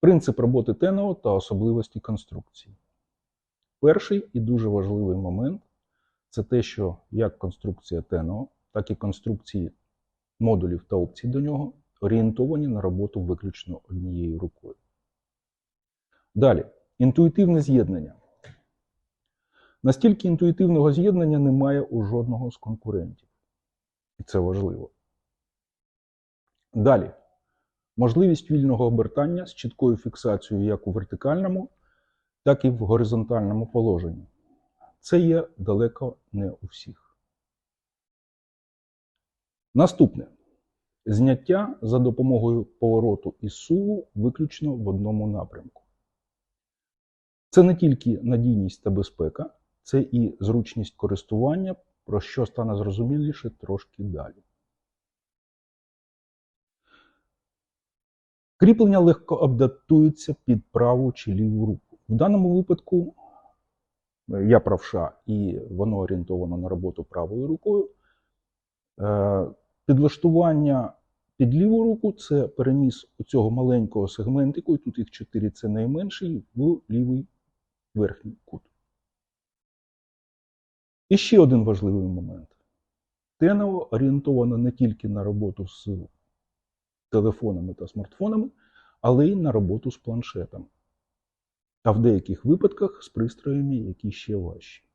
Принцип роботи ТЕНО та особливості конструкції. Перший і дуже важливий момент це те, що як конструкція ТЕНО, так і конструкції модулів та опцій до нього орієнтовані на роботу виключно однією рукою. Далі, інтуїтивне з'єднання. Настільки інтуїтивного з'єднання немає у жодного з конкурентів. І це важливо. Далі. Можливість вільного обертання з чіткою фіксацією як у вертикальному, так і в горизонтальному положенні. Це є далеко не у всіх. Наступне. Зняття за допомогою повороту і суву виключно в одному напрямку. Це не тільки надійність та безпека, це і зручність користування, про що стане зрозуміліше трошки далі. Кріплення легко адаптується під праву чи ліву руку. В даному випадку е, я правша і воно орієнтовано на роботу правою рукою. Е, Підлаштування під ліву руку це переніс цього маленького сегментику, і тут їх 4 це найменший, в лівий верхній кут. І ще один важливий момент. Теново орієнтовано не тільки на роботу з телефонами та смартфонами, але й на роботу з планшетами. А в деяких випадках з пристроями, які ще важчі.